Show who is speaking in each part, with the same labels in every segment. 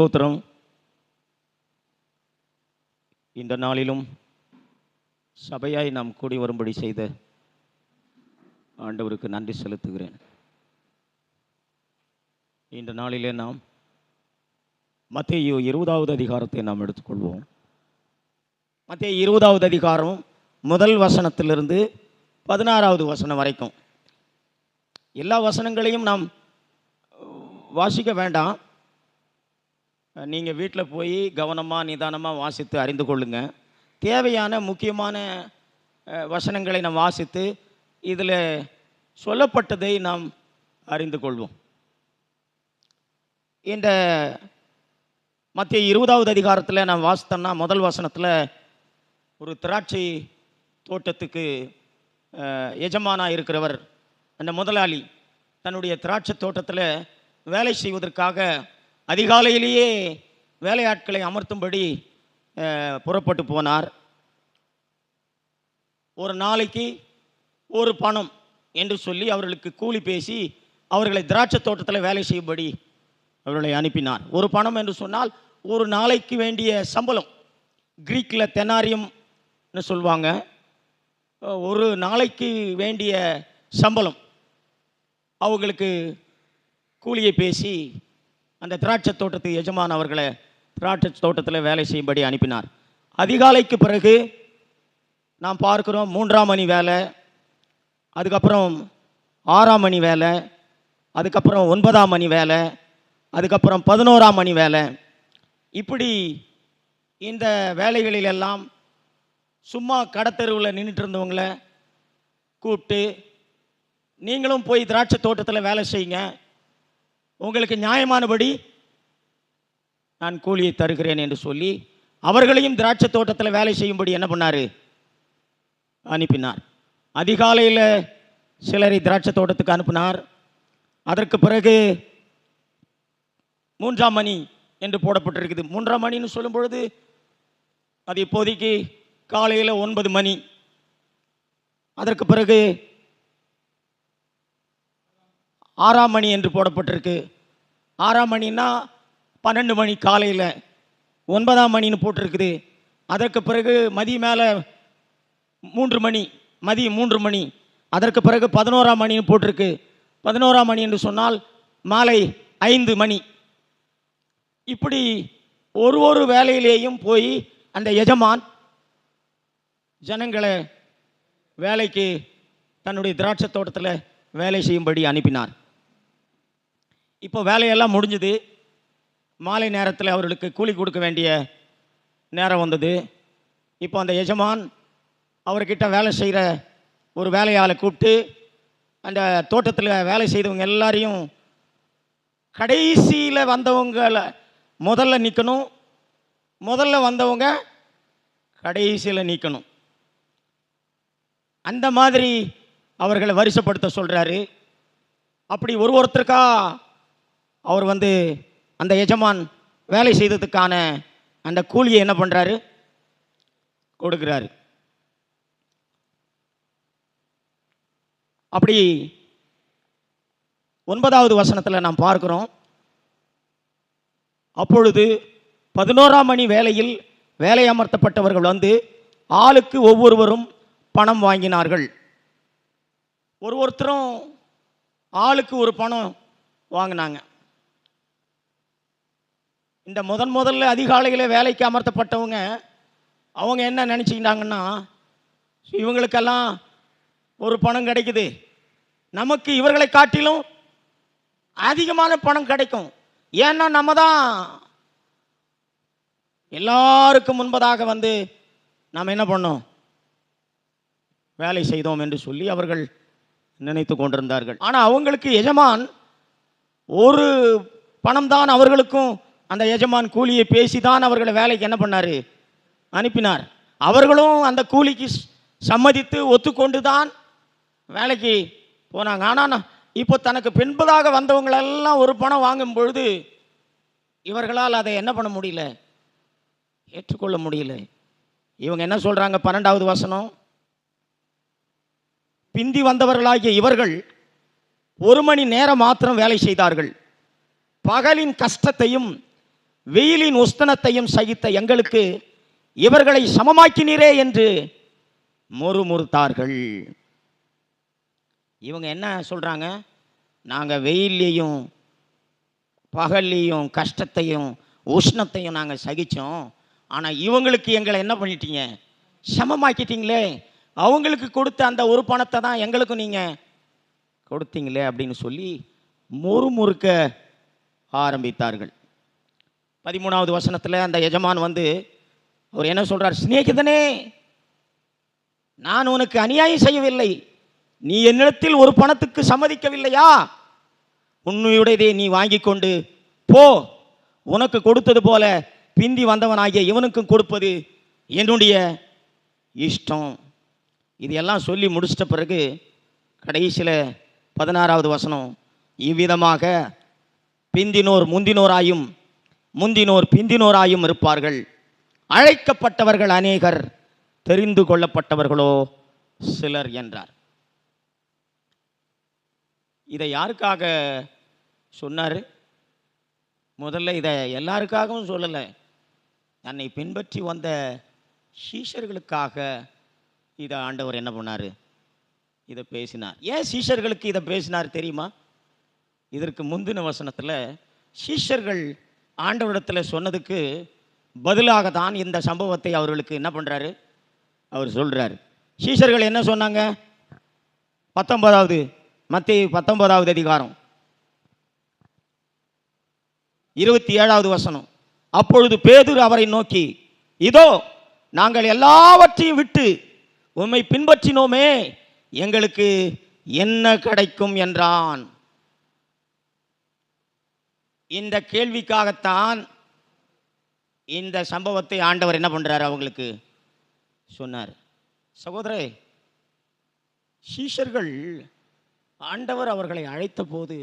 Speaker 1: ஸ்தோத்திரம் இந்த நாளிலும் சபையாய் நாம் கூடி வரும்படி செய்த ஆண்டவருக்கு நன்றி செலுத்துகிறேன் இந்த நாளிலே நாம் மத்திய இருபதாவது அதிகாரத்தை நாம் எடுத்துக்கொள்வோம் மத்திய இருபதாவது அதிகாரம் முதல் வசனத்திலிருந்து பதினாறாவது வசனம் வரைக்கும் எல்லா வசனங்களையும் நாம் வாசிக்க வேண்டாம் நீங்கள் வீட்டில் போய் கவனமாக நிதானமாக வாசித்து அறிந்து கொள்ளுங்கள் தேவையான முக்கியமான வசனங்களை நாம் வாசித்து இதில் சொல்லப்பட்டதை நாம் அறிந்து கொள்வோம் இந்த மத்திய இருபதாவது அதிகாரத்தில் நான் வாசித்தோம்னா முதல் வசனத்தில் ஒரு திராட்சை தோட்டத்துக்கு எஜமானாக இருக்கிறவர் அந்த முதலாளி தன்னுடைய திராட்சை தோட்டத்தில் வேலை செய்வதற்காக அதிகாலையிலேயே வேலையாட்களை அமர்த்தும்படி புறப்பட்டு போனார் ஒரு நாளைக்கு ஒரு பணம் என்று சொல்லி அவர்களுக்கு கூலி பேசி அவர்களை திராட்சை தோட்டத்தில் வேலை செய்யும்படி அவர்களை அனுப்பினார் ஒரு பணம் என்று சொன்னால் ஒரு நாளைக்கு வேண்டிய சம்பளம் கிரீக்கில் தெனாரியம்னு சொல்லுவாங்க ஒரு நாளைக்கு வேண்டிய சம்பளம் அவங்களுக்கு கூலியை பேசி அந்த திராட்சை தோட்டத்து எஜமான் அவர்களை திராட்சை தோட்டத்தில் வேலை செய்யும்படி அனுப்பினார் அதிகாலைக்கு பிறகு நாம் பார்க்குறோம் மூன்றாம் மணி வேலை அதுக்கப்புறம் ஆறாம் மணி வேலை அதுக்கப்புறம் ஒன்பதாம் மணி வேலை அதுக்கப்புறம் பதினோராம் மணி வேலை இப்படி இந்த வேலைகளிலெல்லாம் சும்மா கடத்தெருவில் நின்றுட்டு இருந்தவங்களை கூப்பிட்டு நீங்களும் போய் திராட்சை தோட்டத்தில் வேலை செய்யுங்க உங்களுக்கு நியாயமானபடி நான் கூலியை தருகிறேன் என்று சொல்லி அவர்களையும் திராட்சை தோட்டத்தில் வேலை செய்யும்படி என்ன பண்ணார் அனுப்பினார் அதிகாலையில் சிலரை திராட்சை தோட்டத்துக்கு அனுப்பினார் அதற்கு பிறகு மூன்றாம் மணி என்று போடப்பட்டிருக்குது மூன்றாம் மணின்னு சொல்லும் பொழுது அது இப்போதைக்கு காலையில் ஒன்பது மணி அதற்கு பிறகு ஆறாம் மணி என்று போடப்பட்டிருக்கு ஆறாம் மணின்னா பன்னெண்டு மணி காலையில் ஒன்பதாம் மணின்னு போட்டிருக்குது அதற்கு பிறகு மதிய மேலே மூன்று மணி மதியம் மூன்று மணி அதற்கு பிறகு பதினோராம் மணின்னு போட்டிருக்கு பதினோராம் மணி என்று சொன்னால் மாலை ஐந்து மணி இப்படி ஒரு ஒரு வேலையிலேயும் போய் அந்த எஜமான் ஜனங்களை வேலைக்கு தன்னுடைய திராட்சை தோட்டத்தில் வேலை செய்யும்படி அனுப்பினார் இப்போ வேலையெல்லாம் முடிஞ்சுது மாலை நேரத்தில் அவர்களுக்கு கூலி கொடுக்க வேண்டிய நேரம் வந்தது இப்போ அந்த எஜமான் அவர்கிட்ட வேலை செய்கிற ஒரு வேலையாளை கூப்பிட்டு அந்த தோட்டத்தில் வேலை செய்தவங்க எல்லாரையும் கடைசியில் வந்தவங்களை முதல்ல நிற்கணும் முதல்ல வந்தவங்க கடைசியில் நீக்கணும் அந்த மாதிரி அவர்களை வரிசைப்படுத்த சொல்கிறாரு அப்படி ஒரு ஒருத்தருக்கா அவர் வந்து அந்த எஜமான் வேலை செய்ததுக்கான அந்த கூலியை என்ன பண்ணுறாரு கொடுக்குறாரு அப்படி ஒன்பதாவது வசனத்தில் நாம் பார்க்குறோம் அப்பொழுது பதினோராம் மணி வேலையில் வேலை அமர்த்தப்பட்டவர்கள் வந்து ஆளுக்கு ஒவ்வொருவரும் பணம் வாங்கினார்கள் ஒரு ஒருத்தரும் ஆளுக்கு ஒரு பணம் வாங்கினாங்க இந்த முதன் முதல்ல அதிகாலையில் வேலைக்கு அமர்த்தப்பட்டவங்க அவங்க என்ன நினச்சிக்கிட்டாங்கன்னா இவங்களுக்கெல்லாம் ஒரு பணம் கிடைக்குது நமக்கு இவர்களை காட்டிலும் அதிகமான பணம் கிடைக்கும் ஏன்னா நம்ம தான் எல்லாருக்கும் முன்பதாக வந்து நாம் என்ன பண்ணோம் வேலை செய்தோம் என்று சொல்லி அவர்கள் நினைத்து கொண்டிருந்தார்கள் ஆனால் அவங்களுக்கு எஜமான் ஒரு பணம் தான் அவர்களுக்கும் அந்த எஜமான் கூலியை பேசி தான் அவர்களை வேலைக்கு என்ன பண்ணார் அனுப்பினார் அவர்களும் அந்த கூலிக்கு சம்மதித்து ஒத்துக்கொண்டு தான் வேலைக்கு போனாங்க ஆனால் இப்போ தனக்கு பின்பதாக வந்தவங்களெல்லாம் ஒரு பணம் வாங்கும் பொழுது இவர்களால் அதை என்ன பண்ண முடியல ஏற்றுக்கொள்ள முடியல இவங்க என்ன சொல்கிறாங்க பன்னெண்டாவது வசனம் பிந்தி வந்தவர்களாகிய இவர்கள் ஒரு மணி நேரம் மாத்திரம் வேலை செய்தார்கள் பகலின் கஷ்டத்தையும் வெயிலின் உஸ்தனத்தையும் சகித்த எங்களுக்கு இவர்களை சமமாக்கினீரே என்று முறுமுறுத்தார்கள் இவங்க என்ன சொல்கிறாங்க நாங்கள் வெயில்லையும் பகல்லையும் கஷ்டத்தையும் உஷ்ணத்தையும் நாங்கள் சகித்தோம் ஆனால் இவங்களுக்கு எங்களை என்ன பண்ணிட்டீங்க சமமாக்கிட்டீங்களே அவங்களுக்கு கொடுத்த அந்த ஒரு பணத்தை தான் எங்களுக்கும் நீங்கள் கொடுத்தீங்களே அப்படின்னு சொல்லி முறுமுறுக்க ஆரம்பித்தார்கள் பதிமூணாவது வசனத்தில் அந்த எஜமான் வந்து அவர் என்ன சொல்கிறார் சிநேகிதனே நான் உனக்கு அநியாயம் செய்யவில்லை நீ என்னிடத்தில் ஒரு பணத்துக்கு சம்மதிக்கவில்லையா உண்மையுடையதே நீ வாங்கி கொண்டு போ உனக்கு கொடுத்தது போல பிந்தி வந்தவனாகிய இவனுக்கும் கொடுப்பது என்னுடைய இஷ்டம் இதையெல்லாம் சொல்லி முடிச்சிட்ட பிறகு கடைசியில் பதினாறாவது வசனம் இவ்விதமாக பிந்தினோர் முந்தினோராயும் முந்தினோர் பிந்தினோராயும் இருப்பார்கள் அழைக்கப்பட்டவர்கள் அநேகர் தெரிந்து கொள்ளப்பட்டவர்களோ சிலர் என்றார் இதை யாருக்காக சொன்னார் முதல்ல இதை எல்லாருக்காகவும் சொல்லலை தன்னை பின்பற்றி வந்த சீஷர்களுக்காக இதை ஆண்டவர் என்ன பண்ணார் இதை பேசினார் ஏன் சீஷர்களுக்கு இதை பேசினார் தெரியுமா இதற்கு முந்தின வசனத்தில் சீஷர்கள் ஆண்டவரிடத்தில் சொன்னதுக்கு பதிலாக தான் இந்த சம்பவத்தை அவர்களுக்கு என்ன பண்ணுறாரு அவர் சொல்கிறார் சீசர்கள் என்ன சொன்னாங்க பத்தொன்பதாவது மத்திய பத்தொன்பதாவது அதிகாரம் இருபத்தி ஏழாவது வசனம் அப்பொழுது பேதூர் அவரை நோக்கி இதோ நாங்கள் எல்லாவற்றையும் விட்டு உம்மை பின்பற்றினோமே எங்களுக்கு என்ன கிடைக்கும் என்றான் இந்த கேள்விக்காகத்தான் இந்த சம்பவத்தை ஆண்டவர் என்ன பண்றாரு அவங்களுக்கு சொன்னார் சகோதரே சீஷர்கள் ஆண்டவர் அவர்களை அழைத்த போது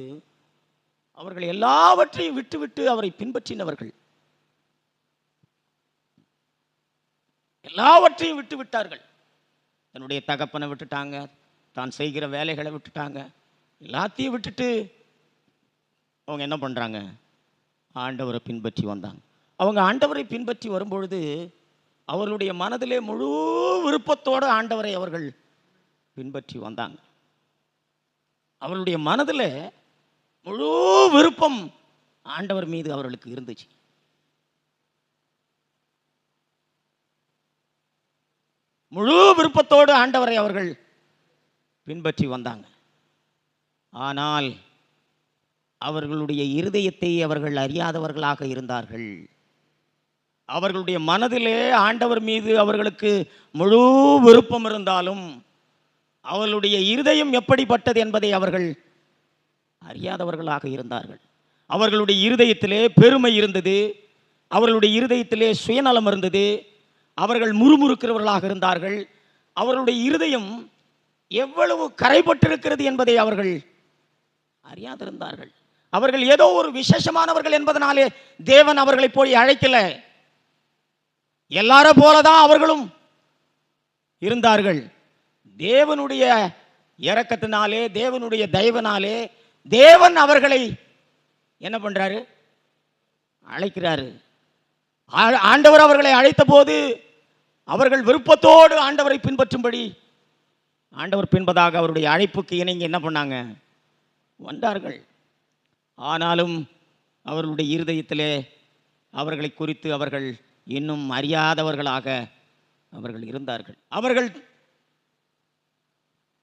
Speaker 1: அவர்கள் எல்லாவற்றையும் விட்டுவிட்டு அவரை பின்பற்றினவர்கள் எல்லாவற்றையும் விட்டு விட்டார்கள் தன்னுடைய தகப்பனை விட்டுட்டாங்க தான் செய்கிற வேலைகளை விட்டுட்டாங்க எல்லாத்தையும் விட்டுட்டு அவங்க என்ன பண்ணுறாங்க ஆண்டவரை பின்பற்றி வந்தாங்க அவங்க ஆண்டவரை பின்பற்றி வரும்பொழுது அவர்களுடைய மனதிலே முழு விருப்பத்தோடு ஆண்டவரை அவர்கள் பின்பற்றி வந்தாங்க அவர்களுடைய மனதில் முழு விருப்பம் ஆண்டவர் மீது அவர்களுக்கு இருந்துச்சு முழு விருப்பத்தோடு ஆண்டவரை அவர்கள் பின்பற்றி வந்தாங்க ஆனால் அவர்களுடைய இருதயத்தை அவர்கள் அறியாதவர்களாக இருந்தார்கள் அவர்களுடைய மனதிலே ஆண்டவர் மீது அவர்களுக்கு முழு விருப்பம் இருந்தாலும் அவர்களுடைய இருதயம் எப்படிப்பட்டது என்பதை அவர்கள் அறியாதவர்களாக இருந்தார்கள் அவர்களுடைய இருதயத்திலே பெருமை இருந்தது அவர்களுடைய இருதயத்திலே சுயநலம் இருந்தது அவர்கள் முறுமுறுக்கிறவர்களாக இருந்தார்கள் அவர்களுடைய இருதயம் எவ்வளவு கரைப்பட்டிருக்கிறது என்பதை அவர்கள் அறியாதிருந்தார்கள் அவர்கள் ஏதோ ஒரு விசேஷமானவர்கள் என்பதனாலே தேவன் அவர்களை போய் அழைக்கல எல்லாரும் போலதான் அவர்களும் இருந்தார்கள் தேவனுடைய இறக்கத்தினாலே தேவனுடைய தயவனாலே தேவன் அவர்களை என்ன பண்றாரு அழைக்கிறாரு ஆண்டவர் அவர்களை அழைத்த போது அவர்கள் விருப்பத்தோடு ஆண்டவரை பின்பற்றும்படி ஆண்டவர் பின்பதாக அவருடைய அழைப்புக்கு இணைங்க என்ன பண்ணாங்க வந்தார்கள் ஆனாலும் அவர்களுடைய இருதயத்திலே அவர்களை குறித்து அவர்கள் இன்னும் அறியாதவர்களாக அவர்கள் இருந்தார்கள் அவர்கள்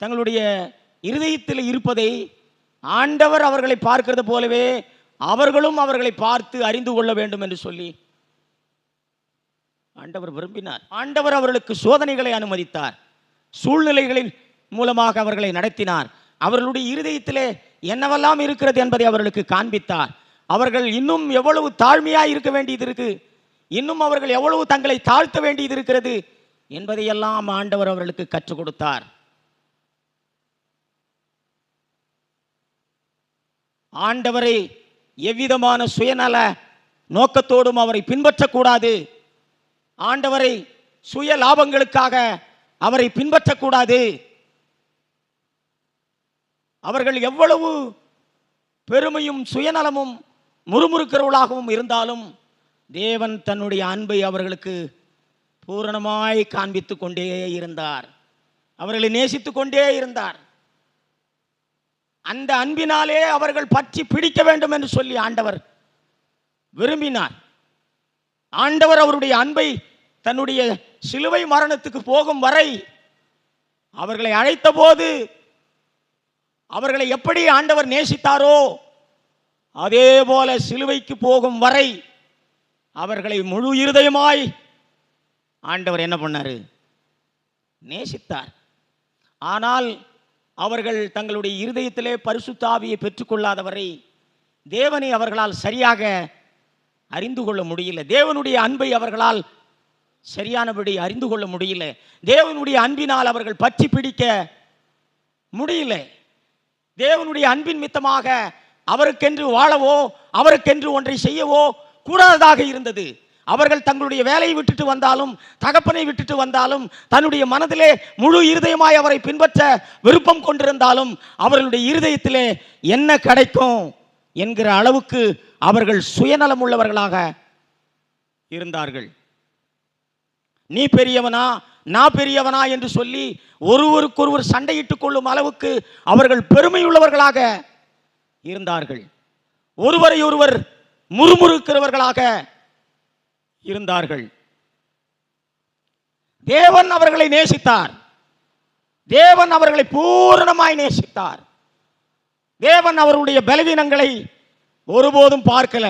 Speaker 1: தங்களுடைய இருதயத்தில் இருப்பதை ஆண்டவர் அவர்களை பார்க்கிறது போலவே அவர்களும் அவர்களை பார்த்து அறிந்து கொள்ள வேண்டும் என்று சொல்லி ஆண்டவர் விரும்பினார் ஆண்டவர் அவர்களுக்கு சோதனைகளை அனுமதித்தார் சூழ்நிலைகளின் மூலமாக அவர்களை நடத்தினார் அவர்களுடைய இருதயத்திலே என்னவெல்லாம் இருக்கிறது என்பதை அவர்களுக்கு காண்பித்தார் அவர்கள் இன்னும் எவ்வளவு தாழ்மையாக இருக்க வேண்டியது இருக்கு இன்னும் அவர்கள் எவ்வளவு தங்களை தாழ்த்த வேண்டியது இருக்கிறது என்பதையெல்லாம் ஆண்டவர் அவர்களுக்கு கற்றுக் கொடுத்தார் ஆண்டவரை எவ்விதமான சுயநல நோக்கத்தோடும் அவரை பின்பற்றக்கூடாது ஆண்டவரை சுய லாபங்களுக்காக அவரை பின்பற்றக்கூடாது அவர்கள் எவ்வளவு பெருமையும் சுயநலமும் முறுமுறுக்கிறவர்களாகவும் இருந்தாலும் தேவன் தன்னுடைய அன்பை அவர்களுக்கு பூரணமாய் காண்பித்து கொண்டே இருந்தார் அவர்களை நேசித்து கொண்டே இருந்தார் அந்த அன்பினாலே அவர்கள் பற்றி பிடிக்க வேண்டும் என்று சொல்லி ஆண்டவர் விரும்பினார் ஆண்டவர் அவருடைய அன்பை தன்னுடைய சிலுவை மரணத்துக்கு போகும் வரை அவர்களை அழைத்த போது அவர்களை எப்படி ஆண்டவர் நேசித்தாரோ அதே போல சிலுவைக்கு போகும் வரை அவர்களை முழு இருதயமாய் ஆண்டவர் என்ன பண்ணார் நேசித்தார் ஆனால் அவர்கள் தங்களுடைய இருதயத்திலே பரிசுத்தாவியை பெற்றுக்கொள்ளாதவரை தேவனை அவர்களால் சரியாக அறிந்து கொள்ள முடியல தேவனுடைய அன்பை அவர்களால் சரியானபடி அறிந்து கொள்ள முடியல தேவனுடைய அன்பினால் அவர்கள் பற்றி பிடிக்க முடியல தேவனுடைய அன்பின் மித்தமாக அவருக்கென்று வாழவோ அவருக்கென்று ஒன்றை செய்யவோ கூடாததாக இருந்தது அவர்கள் தங்களுடைய வேலையை விட்டுட்டு வந்தாலும் தகப்பனை விட்டுட்டு வந்தாலும் தன்னுடைய மனதிலே முழு இருதயமாய் அவரை பின்பற்ற விருப்பம் கொண்டிருந்தாலும் அவர்களுடைய இருதயத்திலே என்ன கிடைக்கும் என்கிற அளவுக்கு அவர்கள் சுயநலம் உள்ளவர்களாக இருந்தார்கள் நீ பெரியவனா நான் பெரியவனா என்று சொல்லி ஒருவருக்கொருவர் சண்டையிட்டு கொள்ளும் அளவுக்கு அவர்கள் பெருமையுள்ளவர்களாக இருந்தார்கள் ஒருவரை ஒருவர் முறுமுறுக்கிறவர்களாக இருந்தார்கள் தேவன் அவர்களை நேசித்தார் தேவன் அவர்களை பூரணமாய் நேசித்தார் தேவன் அவருடைய பலவீனங்களை ஒருபோதும் பார்க்கல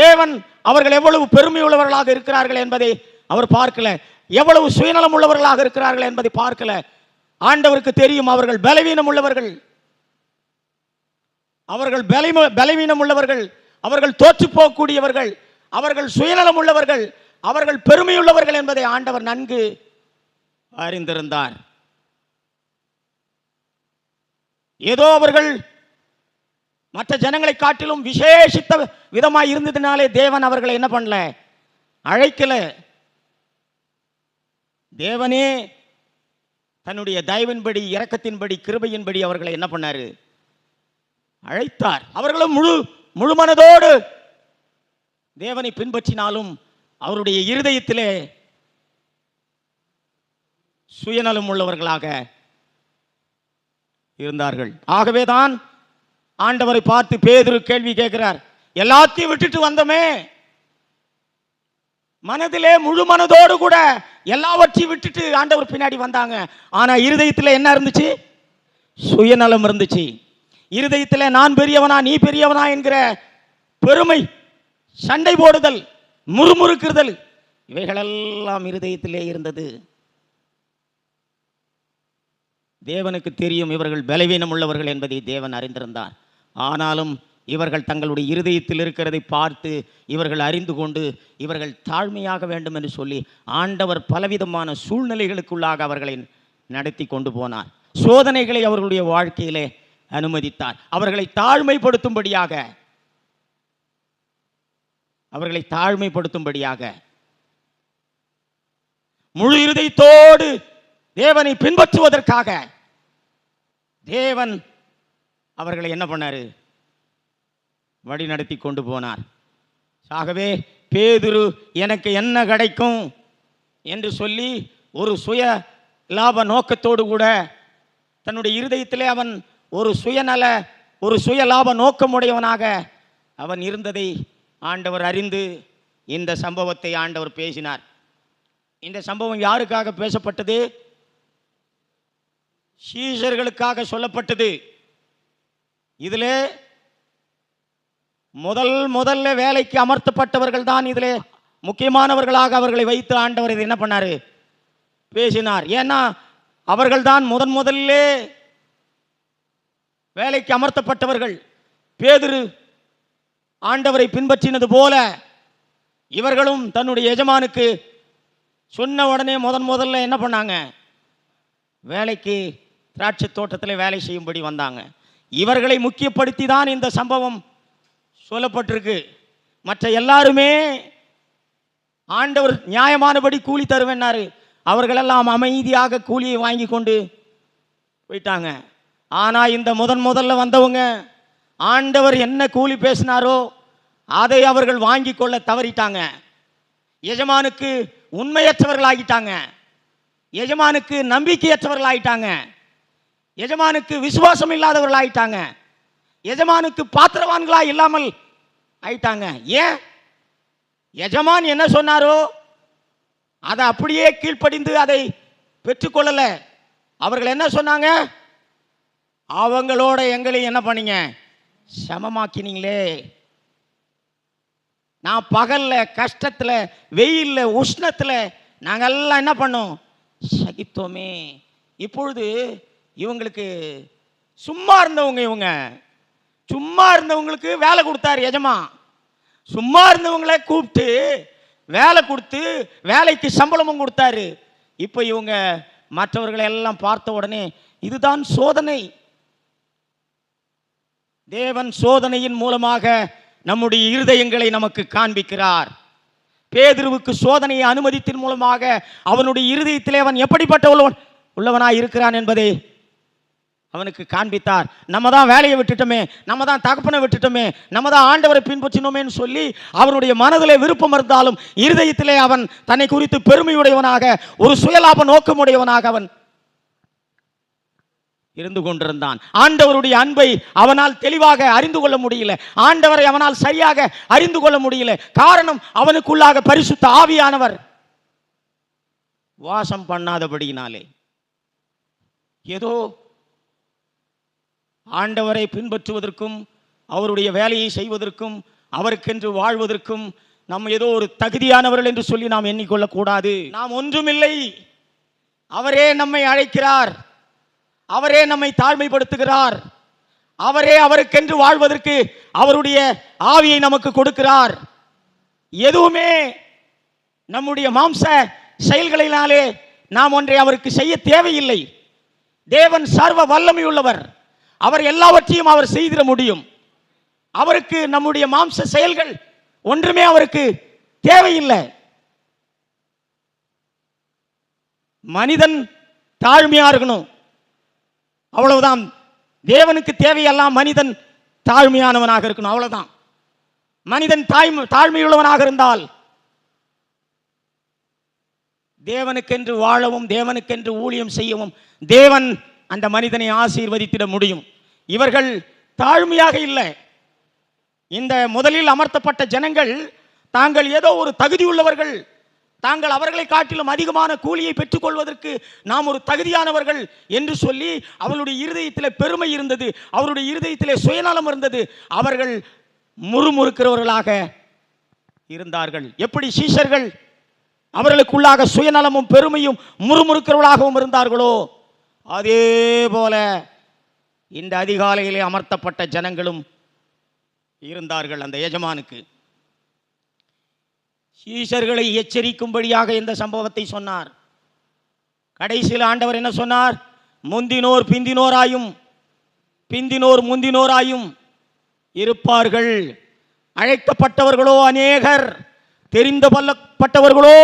Speaker 1: தேவன் அவர்கள் எவ்வளவு பெருமையுள்ளவர்களாக இருக்கிறார்கள் என்பதை அவர் பார்க்கல எவ்வளவு சுயநலம் உள்ளவர்களாக இருக்கிறார்கள் என்பதை பார்க்கல ஆண்டவருக்கு தெரியும் அவர்கள் பலவீனம் உள்ளவர்கள் அவர்கள் பலம பலவீனம் உள்ளவர்கள் அவர்கள் தோற்று போகக்கூடியவர்கள் அவர்கள் சுயநலம் உள்ளவர்கள் அவர்கள் பெருமையுள்ளவர்கள் என்பதை ஆண்டவர் நன்கு அறிந்திருந்தார் ஏதோ அவர்கள் மற்ற ஜனங்களை காட்டிலும் விசேஷித்த விதமாக இருந்ததுனாலே தேவன் அவர்களை என்ன பண்ணல அழைக்கலை தேவனே தன்னுடைய தயவின்படி இறக்கத்தின்படி கிருபையின்படி அவர்களை என்ன பண்ணாரு அழைத்தார் அவர்களும் முழு முழு மனதோடு தேவனை பின்பற்றினாலும் அவருடைய இருதயத்திலே சுயநலம் உள்ளவர்களாக இருந்தார்கள் ஆகவேதான் ஆண்டவரை பார்த்து பேதுரு கேள்வி கேட்கிறார் எல்லாத்தையும் விட்டுட்டு வந்தோமே மனதிலே முழு மனதோடு கூட எல்லாவற்றையும் விட்டுட்டு ஆண்டவர் பின்னாடி வந்தாங்க ஆனால் இருதயத்தில் என்ன இருந்துச்சு சுயநலம் இருந்துச்சு இருதயத்தில் நான் பெரியவனா நீ பெரியவனா என்கிற பெருமை சண்டை போடுதல் முறுமுறுக்குறுதல் இவைகளெல்லாம் இருதயத்திலே இருந்தது தேவனுக்கு தெரியும் இவர்கள் பலவீனம் உள்ளவர்கள் என்பதை தேவன் அறிந்திருந்தார் ஆனாலும் இவர்கள் தங்களுடைய இருதயத்தில் இருக்கிறதை பார்த்து இவர்கள் அறிந்து கொண்டு இவர்கள் தாழ்மையாக வேண்டும் என்று சொல்லி ஆண்டவர் பலவிதமான சூழ்நிலைகளுக்குள்ளாக அவர்களை நடத்தி கொண்டு போனார் சோதனைகளை அவர்களுடைய வாழ்க்கையிலே அனுமதித்தார் அவர்களை தாழ்மைப்படுத்தும்படியாக அவர்களை தாழ்மைப்படுத்தும்படியாக முழு இருதயத்தோடு தேவனை பின்பற்றுவதற்காக தேவன் அவர்களை என்ன பண்ணாரு வழிநடத்தி கொண்டு போனார் ஆகவே பேதுரு எனக்கு என்ன கிடைக்கும் என்று சொல்லி ஒரு சுய லாப நோக்கத்தோடு கூட தன்னுடைய இருதயத்திலே அவன் ஒரு சுயநல ஒரு சுய லாப நோக்கமுடையவனாக அவன் இருந்ததை ஆண்டவர் அறிந்து இந்த சம்பவத்தை ஆண்டவர் பேசினார் இந்த சம்பவம் யாருக்காக பேசப்பட்டது சீஷர்களுக்காக சொல்லப்பட்டது இதிலே முதல் முதல்ல வேலைக்கு அமர்த்தப்பட்டவர்கள் தான் இதிலே முக்கியமானவர்களாக அவர்களை வைத்து ஆண்டவர் இதை என்ன பண்ணார் பேசினார் ஏன்னா அவர்கள்தான் முதன் முதல்லே வேலைக்கு அமர்த்தப்பட்டவர்கள் பேதிரு ஆண்டவரை பின்பற்றினது போல இவர்களும் தன்னுடைய எஜமானுக்கு சொன்ன உடனே முதன் முதல்ல என்ன பண்ணாங்க வேலைக்கு திராட்சை தோட்டத்தில் வேலை செய்யும்படி வந்தாங்க இவர்களை முக்கியப்படுத்தி தான் இந்த சம்பவம் சொல்லப்பட்டிருக்கு மற்ற எல்லாருமே ஆண்டவர் நியாயமானபடி கூலி தருவேன்னாரு அவர்களெல்லாம் அமைதியாக கூலியை வாங்கி கொண்டு போயிட்டாங்க ஆனால் இந்த முதன் முதல்ல வந்தவங்க ஆண்டவர் என்ன கூலி பேசினாரோ அதை அவர்கள் வாங்கி கொள்ள தவறிட்டாங்க எஜமானுக்கு உண்மையற்றவர்கள் ஆகிட்டாங்க எஜமானுக்கு நம்பிக்கையற்றவர்கள் ஆகிட்டாங்க எஜமானுக்கு விசுவாசம் இல்லாதவர்கள் ஆகிட்டாங்க எஜமானுக்கு பாத்திரவான்களா இல்லாமல் ஆயிட்டாங்க ஏன் எஜமான் என்ன சொன்னாரோ அதை அப்படியே கீழ்ப்படிந்து அதை பெற்றுக்கொள்ளலை அவர்கள் என்ன சொன்னாங்க அவங்களோட எங்களையும் என்ன பண்ணீங்க சமமாக்கினீங்களே நான் பகலில் கஷ்டத்தில் வெயிலில் உஷ்ணத்தில் நாங்கள்லாம் என்ன பண்ணோம் சகித்தோமே இப்பொழுது இவங்களுக்கு சும்மா இருந்தவங்க இவங்க சும்மா இருந்தவங்களுக்கு வேலை கொடுத்தாரு எஜமா சும்மா இருந்தவங்கள கூப்பிட்டு வேலை கொடுத்து வேலைக்கு சம்பளமும் கொடுத்தாரு இப்போ இவங்க மற்றவர்களை எல்லாம் பார்த்த உடனே இதுதான் சோதனை தேவன் சோதனையின் மூலமாக நம்முடைய இருதயங்களை நமக்கு காண்பிக்கிறார் பேதுருவுக்கு சோதனையை அனுமதித்தின் மூலமாக அவனுடைய இருதயத்திலே அவன் எப்படிப்பட்ட உள்ளவன் உள்ளவனாக இருக்கிறான் என்பதை அவனுக்கு காண்பித்தார் நம்ம தான் வேலையை விட்டுட்டோமே நம்ம தான் தகப்பனை விட்டுட்டோமே நம்ம தான் ஆண்டவரை பின்பற்றினோமேன்னு சொல்லி அவனுடைய மனதில் விருப்பம் இருந்தாலும் இருதயத்திலே அவன் தன்னை குறித்து பெருமையுடையவனாக ஒரு சுயலாப நோக்கமுடையவனாக அவன் இருந்து கொண்டிருந்தான் ஆண்டவருடைய அன்பை அவனால் தெளிவாக அறிந்து கொள்ள முடியல ஆண்டவரை அவனால் சரியாக அறிந்து கொள்ள முடியல காரணம் அவனுக்குள்ளாக பரிசுத்த ஆவியானவர் வாசம் பண்ணாதபடியினாலே ஏதோ ஆண்டவரை பின்பற்றுவதற்கும் அவருடைய வேலையை செய்வதற்கும் அவருக்கென்று வாழ்வதற்கும் நம் ஏதோ ஒரு தகுதியானவர்கள் என்று சொல்லி நாம் எண்ணிக்கொள்ளக்கூடாது நாம் ஒன்றுமில்லை அவரே நம்மை அழைக்கிறார் அவரே நம்மை தாழ்மைப்படுத்துகிறார் அவரே அவருக்கென்று வாழ்வதற்கு அவருடைய ஆவியை நமக்கு கொடுக்கிறார் எதுவுமே நம்முடைய மாம்ச செயல்களினாலே நாம் ஒன்றை அவருக்கு செய்ய தேவையில்லை தேவன் சர்வ வல்லமை உள்ளவர் அவர் எல்லாவற்றையும் அவர் செய்திட முடியும் அவருக்கு நம்முடைய மாம்ச செயல்கள் ஒன்றுமே அவருக்கு தேவையில்லை மனிதன் தாழ்மையா இருக்கணும் அவ்வளவுதான் தேவனுக்கு தேவையெல்லாம் மனிதன் தாழ்மையானவனாக இருக்கணும் அவ்வளவுதான் மனிதன் தாய் தாழ்மையுள்ளவனாக இருந்தால் தேவனுக்கென்று வாழவும் தேவனுக்கென்று ஊழியம் செய்யவும் தேவன் அந்த மனிதனை ஆசீர்வதித்திட முடியும் இவர்கள் தாழ்மையாக இல்லை இந்த முதலில் அமர்த்தப்பட்ட ஜனங்கள் தாங்கள் ஏதோ ஒரு தகுதி உள்ளவர்கள் தாங்கள் அவர்களை காட்டிலும் அதிகமான கூலியை பெற்றுக்கொள்வதற்கு நாம் ஒரு தகுதியானவர்கள் என்று சொல்லி அவளுடைய இருதயத்தில் பெருமை இருந்தது அவருடைய இருதயத்தில் சுயநலம் இருந்தது அவர்கள் முறுமுறுக்கிறவர்களாக இருந்தார்கள் எப்படி சீஷர்கள் அவர்களுக்குள்ளாக சுயநலமும் பெருமையும் முறுமுறுக்கிறவர்களாகவும் இருந்தார்களோ அதே போல இந்த அதிகாலையிலே அமர்த்தப்பட்ட ஜனங்களும் இருந்தார்கள் அந்த எஜமானுக்கு சீஷர்களை எச்சரிக்கும்படியாக இந்த சம்பவத்தை சொன்னார் கடைசியில் ஆண்டவர் என்ன சொன்னார் முந்தினோர் பிந்தினோராயும் பிந்தினோர் முந்தினோராயும் இருப்பார்கள் அழைக்கப்பட்டவர்களோ அநேகர் தெரிந்து கொள்ளப்பட்டவர்களோ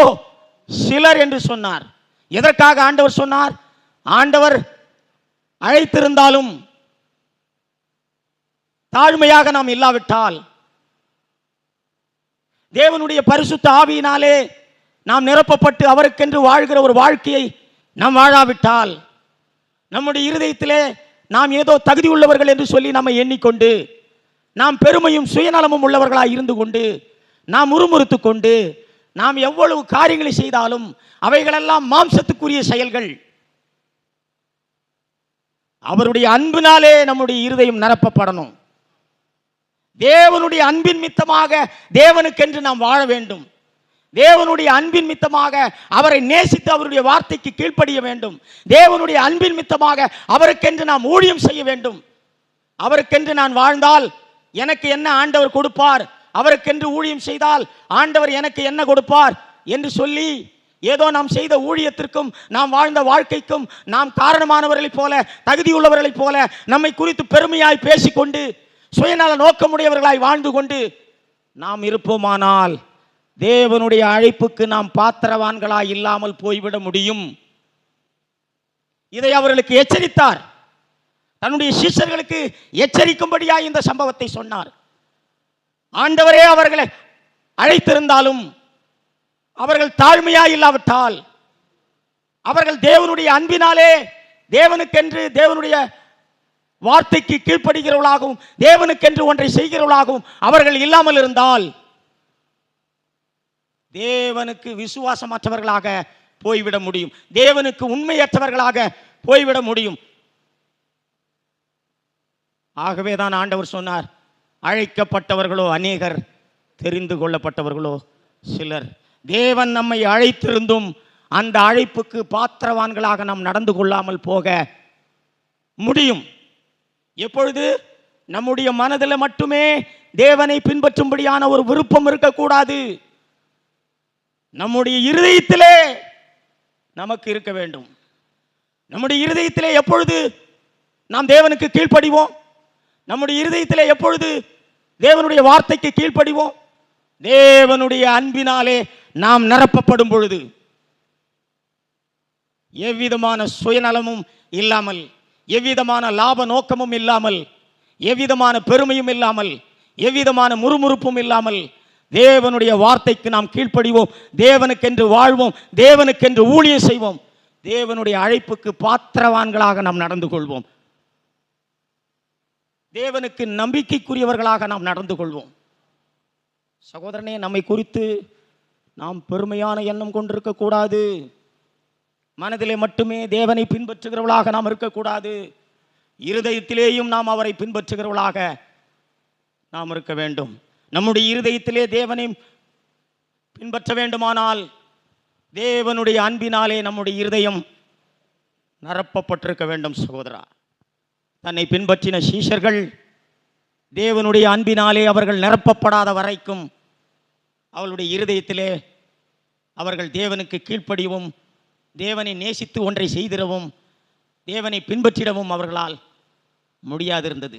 Speaker 1: சிலர் என்று சொன்னார் எதற்காக ஆண்டவர் சொன்னார் ஆண்டவர் அழைத்திருந்தாலும் தாழ்மையாக நாம் இல்லாவிட்டால் தேவனுடைய பரிசுத்த ஆவியினாலே நாம் நிரப்பப்பட்டு அவருக்கென்று வாழ்கிற ஒரு வாழ்க்கையை நாம் வாழாவிட்டால் நம்முடைய இருதயத்திலே நாம் ஏதோ தகுதி உள்ளவர்கள் என்று சொல்லி நம்ம எண்ணிக்கொண்டு நாம் பெருமையும் சுயநலமும் உள்ளவர்களாக இருந்து கொண்டு நாம் முறுமுறுத்து கொண்டு நாம் எவ்வளவு காரியங்களை செய்தாலும் அவைகளெல்லாம் மாம்சத்துக்குரிய செயல்கள் அவருடைய அன்பினாலே நம்முடைய இருதயம் நிரப்பப்படணும் தேவனுடைய அன்பின் மித்தமாக தேவனுக்கென்று நாம் வாழ வேண்டும் தேவனுடைய அன்பின் மித்தமாக அவரை நேசித்து அவருடைய வார்த்தைக்கு கீழ்ப்படிய வேண்டும் தேவனுடைய அன்பின் மித்தமாக அவருக்கென்று நாம் ஊழியம் செய்ய வேண்டும் அவருக்கென்று நான் வாழ்ந்தால் எனக்கு என்ன ஆண்டவர் கொடுப்பார் அவருக்கென்று ஊழியம் செய்தால் ஆண்டவர் எனக்கு என்ன கொடுப்பார் என்று சொல்லி ஏதோ நாம் செய்த ஊழியத்திற்கும் நாம் வாழ்ந்த வாழ்க்கைக்கும் நாம் காரணமானவர்களைப் போல தகுதியுள்ளவர்களைப் போல நம்மை குறித்து பெருமையாய் பேசிக்கொண்டு சுயநல நோக்கமுடையவர்களாய் வாழ்ந்து கொண்டு நாம் இருப்போமானால் தேவனுடைய அழைப்புக்கு நாம் பாத்திரவான்களாய் இல்லாமல் போய்விட முடியும் இதை அவர்களுக்கு எச்சரித்தார் தன்னுடைய சீஷர்களுக்கு எச்சரிக்கும்படியாய் இந்த சம்பவத்தை சொன்னார் ஆண்டவரே அவர்களை அழைத்திருந்தாலும் அவர்கள் தாழ்மையா இல்லாவிட்டால் அவர்கள் தேவனுடைய அன்பினாலே தேவனுக்கென்று தேவனுடைய வார்த்தைக்கு கீழ்ப்படுகிறவர்களாகவும் தேவனுக்கென்று ஒன்றை செய்கிறவர்களாகவும் அவர்கள் இல்லாமல் இருந்தால் தேவனுக்கு விசுவாசமற்றவர்களாக போய்விட முடியும் தேவனுக்கு உண்மையற்றவர்களாக போய்விட முடியும் ஆகவே தான் ஆண்டவர் சொன்னார் அழைக்கப்பட்டவர்களோ அநேகர் தெரிந்து கொள்ளப்பட்டவர்களோ சிலர் தேவன் நம்மை அழைத்திருந்தும் அந்த அழைப்புக்கு பாத்திரவான்களாக நாம் நடந்து கொள்ளாமல் போக முடியும் எப்பொழுது நம்முடைய மனதில் மட்டுமே தேவனை பின்பற்றும்படியான ஒரு விருப்பம் இருக்கக்கூடாது நம்முடைய இருதயத்திலே நமக்கு இருக்க வேண்டும் நம்முடைய இருதயத்திலே எப்பொழுது நாம் தேவனுக்கு கீழ்ப்படிவோம் நம்முடைய இருதயத்திலே எப்பொழுது தேவனுடைய வார்த்தைக்கு கீழ்ப்படிவோம் தேவனுடைய அன்பினாலே நாம் நிரப்பப்படும் பொழுது எவ்விதமான சுயநலமும் இல்லாமல் எவ்விதமான லாப நோக்கமும் இல்லாமல் எவ்விதமான பெருமையும் இல்லாமல் எவ்விதமான முறுமுறுப்பும் இல்லாமல் தேவனுடைய வார்த்தைக்கு நாம் கீழ்ப்படிவோம் தேவனுக்கென்று வாழ்வோம் தேவனுக்கென்று ஊழியம் செய்வோம் தேவனுடைய அழைப்புக்கு பாத்திரவான்களாக நாம் நடந்து கொள்வோம் தேவனுக்கு நம்பிக்கைக்குரியவர்களாக நாம் நடந்து கொள்வோம் சகோதரனே நம்மை குறித்து நாம் பெருமையான எண்ணம் கொண்டிருக்கக்கூடாது மனதிலே மட்டுமே தேவனை பின்பற்றுகிறவளாக நாம் இருக்கக்கூடாது இருதயத்திலேயும் நாம் அவரை பின்பற்றுகிறவளாக நாம் இருக்க வேண்டும் நம்முடைய இருதயத்திலே தேவனை பின்பற்ற வேண்டுமானால் தேவனுடைய அன்பினாலே நம்முடைய இருதயம் நிரப்பப்பட்டிருக்க வேண்டும் சகோதரா தன்னை பின்பற்றின சீஷர்கள் தேவனுடைய அன்பினாலே அவர்கள் நிரப்பப்படாத வரைக்கும் அவளுடைய இருதயத்திலே அவர்கள் தேவனுக்கு கீழ்ப்படியவும் தேவனை நேசித்து ஒன்றை செய்திடவும் தேவனை பின்பற்றிடவும் அவர்களால் முடியாதிருந்தது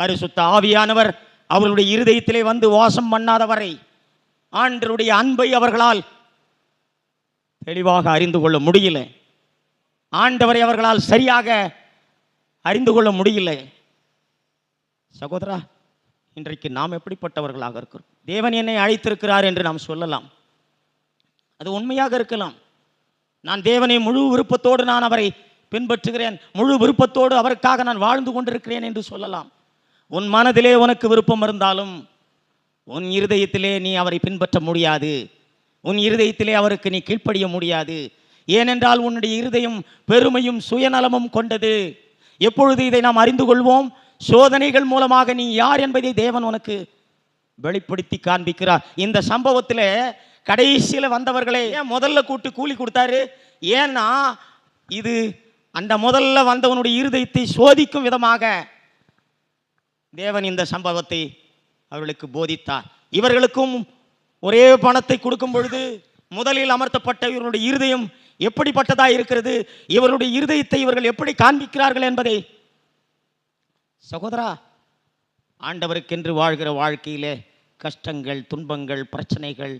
Speaker 1: பரிசுத்த ஆவியானவர் அவர்களுடைய இருதயத்திலே வந்து வாசம் பண்ணாத வரை ஆண்டருடைய அன்பை அவர்களால் தெளிவாக அறிந்து கொள்ள முடியல ஆண்டவரை அவர்களால் சரியாக அறிந்து கொள்ள முடியல சகோதரா இன்றைக்கு நாம் எப்படிப்பட்டவர்களாக இருக்கிறோம் தேவன் என்னை அழைத்திருக்கிறார் என்று நாம் சொல்லலாம் அது உண்மையாக இருக்கலாம் நான் தேவனை முழு விருப்பத்தோடு நான் அவரை பின்பற்றுகிறேன் முழு விருப்பத்தோடு அவருக்காக நான் வாழ்ந்து கொண்டிருக்கிறேன் என்று சொல்லலாம் உன் மனதிலே உனக்கு விருப்பம் இருந்தாலும் உன் இருதயத்திலே நீ அவரை பின்பற்ற முடியாது உன் இருதயத்திலே அவருக்கு நீ கீழ்ப்படிய முடியாது ஏனென்றால் உன்னுடைய இருதயம் பெருமையும் சுயநலமும் கொண்டது எப்பொழுது இதை நாம் அறிந்து கொள்வோம் சோதனைகள் மூலமாக நீ யார் என்பதை தேவன் உனக்கு வெளிப்படுத்தி காண்பிக்கிறார் இந்த சம்பவத்தில் கடைசியில் வந்தவர்களே ஏன் முதல்ல கூட்டு கூலி கொடுத்தாரு ஏன்னா இது அந்த முதல்ல வந்தவனுடைய இருதயத்தை சோதிக்கும் விதமாக தேவன் இந்த சம்பவத்தை அவர்களுக்கு போதித்தார் இவர்களுக்கும் ஒரே பணத்தை கொடுக்கும் பொழுது முதலில் அமர்த்தப்பட்ட இவருடைய இருதயம் எப்படிப்பட்டதாக இருக்கிறது இவருடைய இருதயத்தை இவர்கள் எப்படி காண்பிக்கிறார்கள் என்பதை சகோதரா ஆண்டவருக்கென்று வாழ்கிற வாழ்க்கையிலே கஷ்டங்கள் துன்பங்கள் பிரச்சனைகள்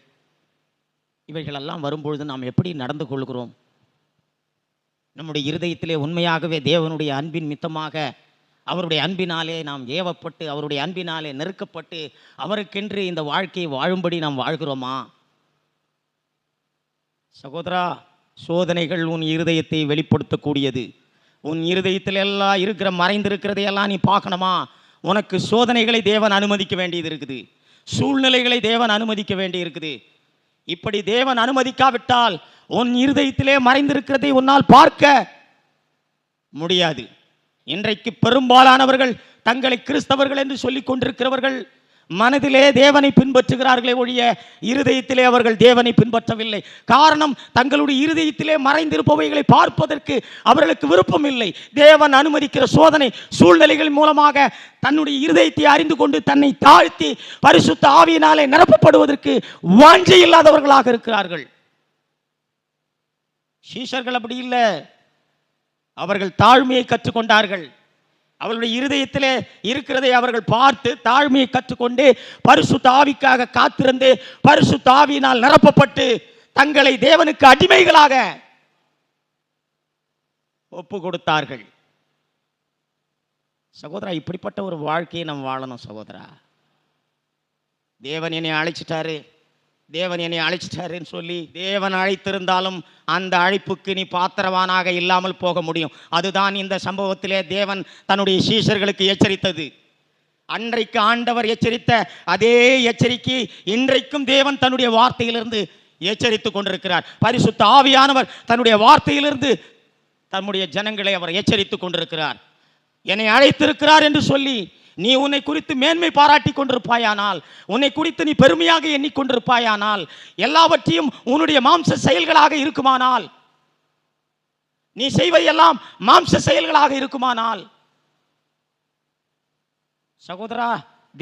Speaker 1: இவைகளெல்லாம் வரும்பொழுது நாம் எப்படி நடந்து கொள்கிறோம் நம்முடைய இருதயத்திலே உண்மையாகவே தேவனுடைய அன்பின் மித்தமாக அவருடைய அன்பினாலே நாம் ஏவப்பட்டு அவருடைய அன்பினாலே நெருக்கப்பட்டு அவருக்கென்று இந்த வாழ்க்கையை வாழும்படி நாம் வாழ்கிறோமா சகோதரா சோதனைகள் உன் இருதயத்தை வெளிப்படுத்தக்கூடியது உன் இருதயத்தில் எல்லாம் இருக்கிற மறைந்திருக்கிறதையெல்லாம் நீ பார்க்கணுமா உனக்கு சோதனைகளை தேவன் அனுமதிக்க வேண்டியது இருக்குது சூழ்நிலைகளை தேவன் அனுமதிக்க வேண்டி இருக்குது இப்படி தேவன் அனுமதிக்காவிட்டால் உன் இருதயத்திலே மறைந்திருக்கிறதை உன்னால் பார்க்க முடியாது இன்றைக்கு பெரும்பாலானவர்கள் தங்களை கிறிஸ்தவர்கள் என்று சொல்லிக் கொண்டிருக்கிறவர்கள் மனதிலே தேவனை பின்பற்றுகிறார்களே ஒழிய இருதயத்திலே அவர்கள் தேவனை பின்பற்றவில்லை காரணம் தங்களுடைய இருதயத்திலே மறைந்திருப்பவைகளை பார்ப்பதற்கு அவர்களுக்கு விருப்பம் இல்லை தேவன் அனுமதிக்கிற சோதனை சூழ்நிலைகள் மூலமாக தன்னுடைய இருதயத்தை அறிந்து கொண்டு தன்னை தாழ்த்தி பரிசுத்த ஆவியினாலே நிரப்பப்படுவதற்கு வாஞ்சி இல்லாதவர்களாக இருக்கிறார்கள் சீஷர்கள் அப்படி இல்லை அவர்கள் தாழ்மையை கற்றுக்கொண்டார்கள் அவர்களுடைய இருதயத்திலே இருக்கிறதை அவர்கள் பார்த்து தாழ்மையை கற்றுக்கொண்டு பரிசு தாவிக்காக காத்திருந்து பரிசு தாவினால் நிரப்பப்பட்டு தங்களை தேவனுக்கு அடிமைகளாக ஒப்பு கொடுத்தார்கள் சகோதரா இப்படிப்பட்ட ஒரு வாழ்க்கையை நம்ம வாழணும் சகோதரா தேவன் என்னை அழைச்சிட்டாரு தேவன் என்னை அழைச்சிட்டாருன்னு சொல்லி தேவன் அழைத்திருந்தாலும் அந்த அழைப்புக்கு நீ பாத்திரவானாக இல்லாமல் போக முடியும் அதுதான் இந்த சம்பவத்திலே தேவன் தன்னுடைய சீஷர்களுக்கு எச்சரித்தது அன்றைக்கு ஆண்டவர் எச்சரித்த அதே எச்சரிக்கை இன்றைக்கும் தேவன் தன்னுடைய வார்த்தையிலிருந்து எச்சரித்து கொண்டிருக்கிறார் பரிசுத்த ஆவியானவர் தன்னுடைய வார்த்தையிலிருந்து தன்னுடைய ஜனங்களை அவர் எச்சரித்து கொண்டிருக்கிறார் என்னை அழைத்திருக்கிறார் என்று சொல்லி நீ உன்னை குறித்து மேன்மை பாராட்டி கொண்டிருப்பாயானால் உன்னை குறித்து நீ பெருமையாக எண்ணிக்கொண்டிருப்பாயானால் எல்லாவற்றையும் உன்னுடைய மாம்ச செயல்களாக இருக்குமானால் நீ செய்வதெல்லாம் மாம்ச செயல்களாக இருக்குமானால் சகோதரா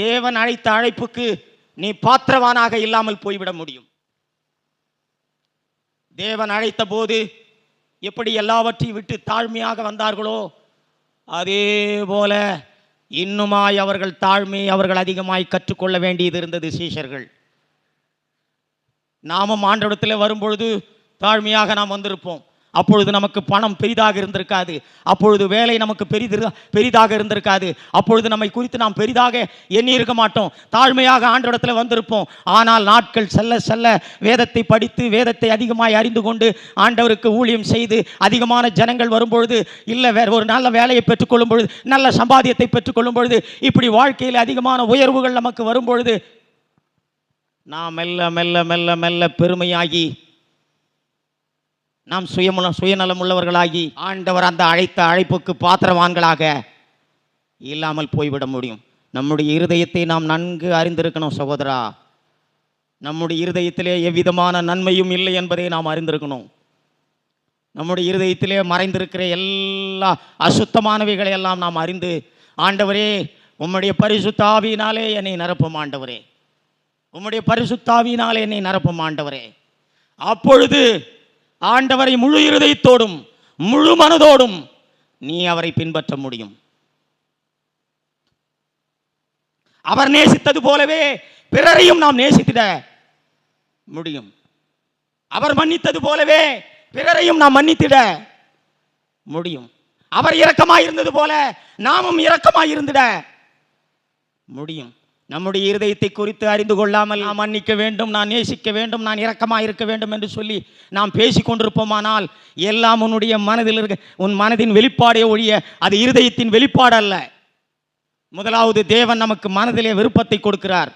Speaker 1: தேவன் அழைத்த அழைப்புக்கு நீ பாத்திரவானாக இல்லாமல் போய்விட முடியும் தேவன் அழைத்த போது எப்படி எல்லாவற்றையும் விட்டு தாழ்மையாக வந்தார்களோ அதே போல இன்னுமாய் அவர்கள் தாழ்மை அவர்கள் அதிகமாய் கற்றுக்கொள்ள வேண்டியது இருந்தது சீஷர்கள் நாமும் ஆண்டவிடத்தில் வரும்பொழுது தாழ்மையாக நாம் வந்திருப்போம் அப்பொழுது நமக்கு பணம் பெரிதாக இருந்திருக்காது அப்பொழுது வேலை நமக்கு பெரிது பெரிதாக இருந்திருக்காது அப்பொழுது நம்மை குறித்து நாம் பெரிதாக எண்ணி இருக்க மாட்டோம் தாழ்மையாக ஆண்டிடத்தில் வந்திருப்போம் ஆனால் நாட்கள் செல்ல செல்ல வேதத்தை படித்து வேதத்தை அதிகமாய் அறிந்து கொண்டு ஆண்டவருக்கு ஊழியம் செய்து அதிகமான ஜனங்கள் வரும்பொழுது இல்லை வேறு ஒரு நல்ல வேலையை பெற்றுக்கொள்ளும் பொழுது நல்ல சம்பாதியத்தை பெற்றுக்கொள்ளும் பொழுது இப்படி வாழ்க்கையில் அதிகமான உயர்வுகள் நமக்கு வரும்பொழுது நாம் மெல்ல மெல்ல மெல்ல மெல்ல பெருமையாகி நாம் சுயமுல சுயநலம் உள்ளவர்களாகி ஆண்டவர் அந்த அழைத்த அழைப்புக்கு பாத்திரவான்களாக இல்லாமல் போய்விட முடியும் நம்முடைய இருதயத்தை நாம் நன்கு அறிந்திருக்கணும் சகோதரா நம்முடைய இருதயத்திலே எவ்விதமான நன்மையும் இல்லை என்பதை நாம் அறிந்திருக்கணும் நம்முடைய இருதயத்திலே மறைந்திருக்கிற எல்லா அசுத்தமானவைகளை எல்லாம் நாம் அறிந்து ஆண்டவரே உம்முடைய பரிசுத்தாவினாலே என்னை நிரப்பும் ஆண்டவரே உம்முடைய பரிசுத்தாவினாலே என்னை நிரப்பும் ஆண்டவரே அப்பொழுது ஆண்டவரை முழு இருதயத்தோடும் முழு மனதோடும் நீ அவரை பின்பற்ற முடியும் அவர் நேசித்தது போலவே பிறரையும் நாம் நேசித்திட முடியும் அவர் மன்னித்தது போலவே பிறரையும் நாம் மன்னித்திட முடியும் அவர் இரக்கமாய் இருந்தது போல நாமும் இரக்கமாய் இருந்திட முடியும் நம்முடைய இருதயத்தை குறித்து அறிந்து கொள்ளாமல் நாம் மன்னிக்க வேண்டும் நான் நேசிக்க வேண்டும் நான் இரக்கமாக இருக்க வேண்டும் என்று சொல்லி நாம் பேசி கொண்டிருப்போமானால் எல்லாம் உன்னுடைய மனதில் இருக்க உன் மனதின் வெளிப்பாடே ஒழிய அது இருதயத்தின் வெளிப்பாடு அல்ல முதலாவது தேவன் நமக்கு மனதிலே விருப்பத்தை கொடுக்கிறார்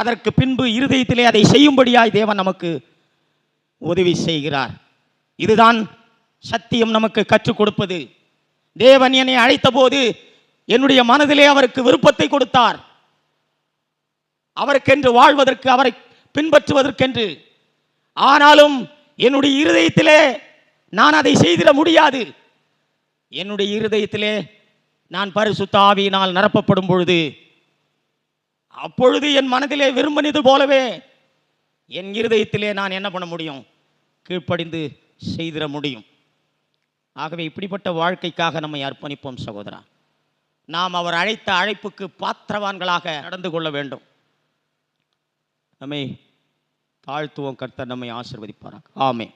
Speaker 1: அதற்கு பின்பு இருதயத்திலே அதை செய்யும்படியாய் தேவன் நமக்கு உதவி செய்கிறார் இதுதான் சத்தியம் நமக்கு கற்றுக் கொடுப்பது தேவன் என்னை அழைத்த போது என்னுடைய மனதிலே அவருக்கு விருப்பத்தை கொடுத்தார் அவருக்கென்று வாழ்வதற்கு அவரை பின்பற்றுவதற்கென்று ஆனாலும் என்னுடைய இருதயத்திலே நான் அதை செய்திட முடியாது என்னுடைய இருதயத்திலே நான் பரிசுத்தாவியினால் நிரப்பப்படும் பொழுது அப்பொழுது என் மனதிலே விரும்பினது போலவே என் இருதயத்திலே நான் என்ன பண்ண முடியும் கீழ்ப்படிந்து செய்திட முடியும் ஆகவே இப்படிப்பட்ட வாழ்க்கைக்காக நம்மை அர்ப்பணிப்போம் சகோதரா நாம் அவர் அழைத்த அழைப்புக்கு பாத்திரவான்களாக நடந்து கொள்ள வேண்டும் நம்மை தாழ்த்துவோம் கர்த்தர் நம்மை ஆசிர்வதிப்பாராக ஆமே